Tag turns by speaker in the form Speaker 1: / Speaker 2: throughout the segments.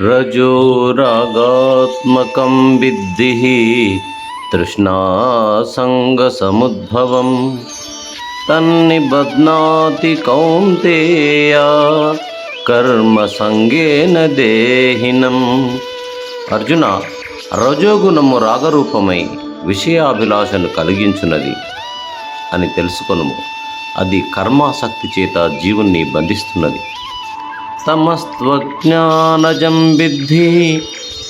Speaker 1: రజోరాగాత్మకం విద్ధి తృష్ణాసంగసముద్భవం తన్నిబధ్నాతి కౌంతేయ కర్మసంగేన దేహినం అర్జున రజోగుణము రాగరూపమై విషయాభిలాషను కలిగించున్నది అని తెలుసుకొనుము. అది కర్మాసక్తి చేత జీవుణ్ణి బంధిస్తున్నది. తమస్త్వజ్ఞానజం విద్ధి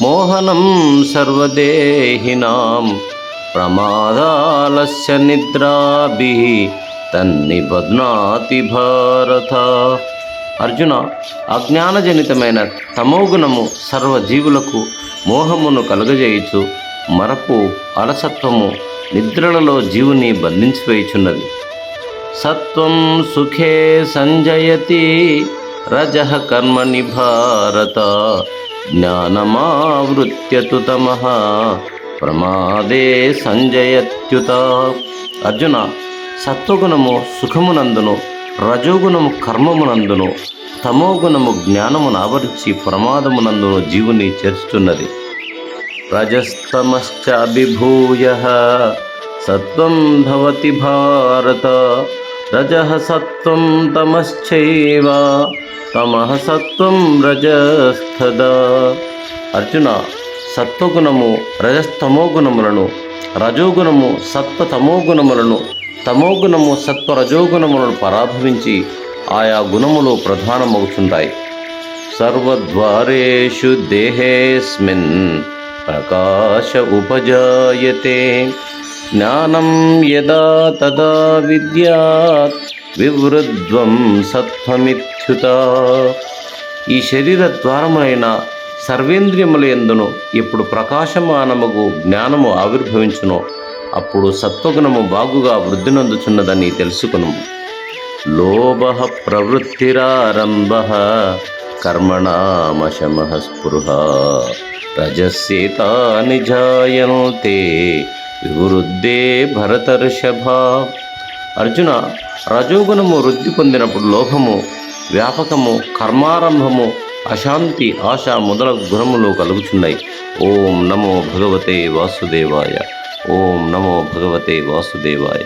Speaker 1: మోహనం సర్వదేహినాం ప్రమాదాలస్య నిద్రాభి తన్నిబధ్నాతి భారత అర్జున అజ్ఞానజనితమైన తమోగుణము సర్వజీవులకు మోహమును కలుగజేయుచు మరపు అలసత్వము నిద్రలలో జీవుని బంధించివేయుచున్నది. సత్వం సుఖే సంజయతి రజ కర్మణి భారత జ్ఞానమావృత్యతు తమ ప్రమాదే సంజయత్యుత. అర్జున సత్వగుణము సుఖమునందును రజోగుణము కర్మమునందును తమోగుణము జ్ఞానమును ఆవరించి ప్రమాదమునందును జీవుని చేర్చుతున్నది రజస్తమశ్చాభిభూయ సత్వం భవతి భారత రజ సత్వం తమశ్చైవ. తమః సత్వం రజస్థదా అర్జున సత్వగుణము రజస్తమో గుణములను రజోగుణము సత్వ తమో గుణములను తమోగుణము సత్వ రజోగుణములను పరాభవించి ఆయా గుణములు ప్రధానమవుతుంటాయి సర్వద్వారేషు దేహేస్మిన్ ప్రకాశ ఉపజాయతే. జ్ఞానం యదా తదా విద్యాత్. వివృద్వం సత్వమిత్యుత ఈ శరీర ద్వారములైన సర్వేంద్రియముల ఎందును ఇప్పుడు ప్రకాశమానముగు జ్ఞానము ఆవిర్భవించును అప్పుడు సత్వగుణము బాగుగా వృద్ధి నందుచున్నదని తెలుసుకును. లోభ ప్రవృత్తిరారంభ కర్మణామశమ స్పృహ రజస్యేతాని నిజాయంతే వివృద్ధే భరతర్షభ. అర్జున రజోగుణము వృద్ధి పొందినప్పుడు లోభము వ్యాపకము కర్మారంభము అశాంతి ఆశ మొదలగు గుణములు కలుగుచున్నాయి. ఓం నమో భగవతే వాసుదేవాయ. ఓం నమో భగవతే వాసుదేవాయ.